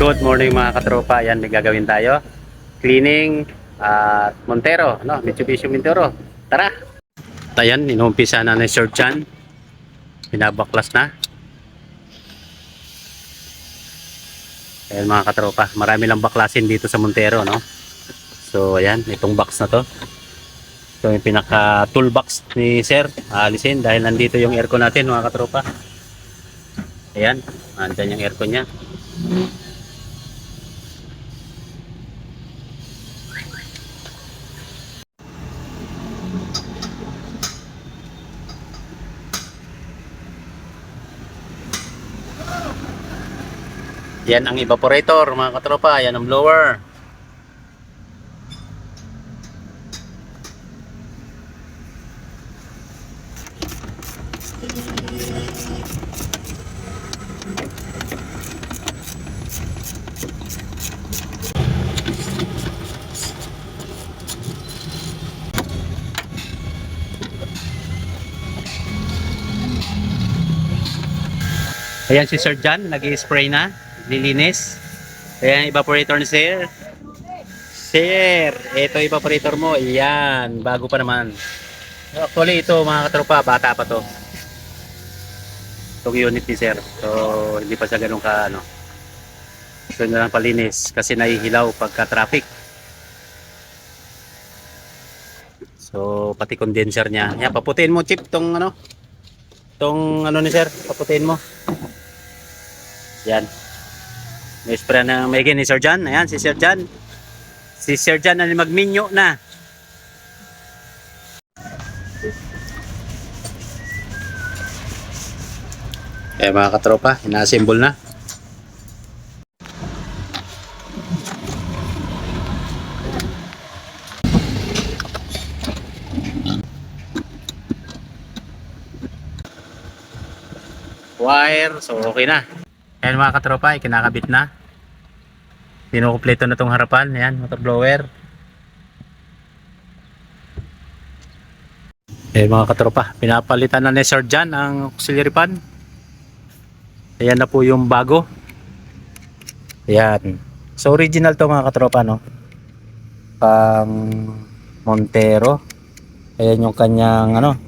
Good morning mga katropa. Yan, may gagawin tayo. Cleaning at Montero, no? Mitsubishi Montero. Tara! Ayan, inumpisa na ni Sir Chan. Binabaklas na. Ayan mga katropa, marami lang baklasin dito sa Montero, no? So, ayan, itong box na to. Ito yung pinaka toolbox ni Sir. Alisin dahil nandito yung aircon natin mga katropa. Ayan, andyan yung aircon niya. Yan ang evaporator mga katropa, yan ang blower. Ayan si Sir John, nag-spray na, lilinis. Ayan, evaporator ni Sir. Sir, ito evaporator mo. Ayan, bago pa naman. Actually, ito mga katropa, bata pa to. Itong unit ni Sir. So, hindi pa siya ganun ka, ano. So, na lang palinis kasi nahihilaw pagka traffic. So, pati condenser niya. Yan, paputiin mo, chip, tong ano. Tong ano ni Sir, paputiin mo. Yan. May spray na may ni Sir John. Ayan, si Sir John. Si Sir John na magminyo na. Eh mga katropa, ina-assemble na. Wire, so okay na. Ayan mga katropa, ikinakabit na. Pinukumpleto na tong harapan. Ayan, motor blower. Ayan mga katropa, pinapalitan na ni Sir John ang auxiliary pan. Ayan na po yung bago. Ayan. So original to mga katropa no. Pang Montero. Ayan yung kanyang ano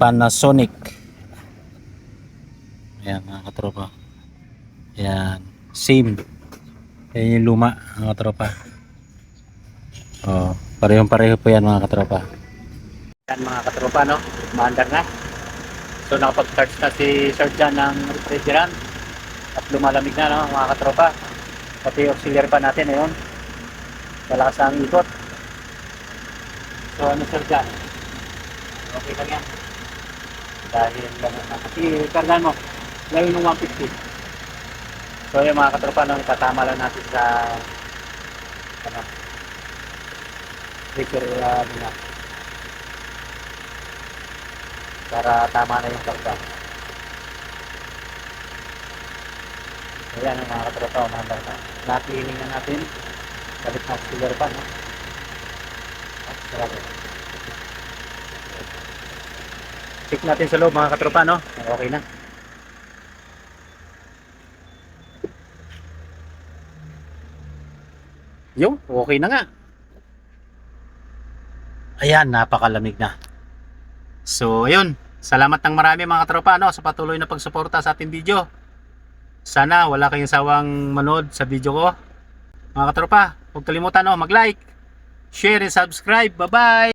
Panasonic. Ayan mga katropa. Ayan. Same. Ayan yung luma mga katropa. Oh, parehong pareho po yan mga katropa. Yan mga katropa no. Maandar na. So nakapag-charge na si Sir John ng refrigerant at lumalamig na no, mga katropa. Pati auxiliary pa natin ngayon. Malakas ang ikot. So ano Sir John? Okay lang yan. Dahil na. Kasi kargan mo, ngayon ng 150. So yung mga katropa, no, itatama lang natin sa ano, pressure uh, nila. Para tama na yung karga. Ayan ang mga katropa, umandar na. Na-cleaning na natin. Balik na auxiliary pa, no? At sarado. Check natin sa loob mga katropa, no? Okay na. Yung, okay na nga. Ayan, napakalamig na. So, ayun. Salamat ng marami mga katropa no, sa patuloy na pagsuporta sa ating video. Sana wala kayong sawang manood sa video ko. Mga katropa, huwag kalimutan no, mag-like, share, and subscribe. Bye-bye!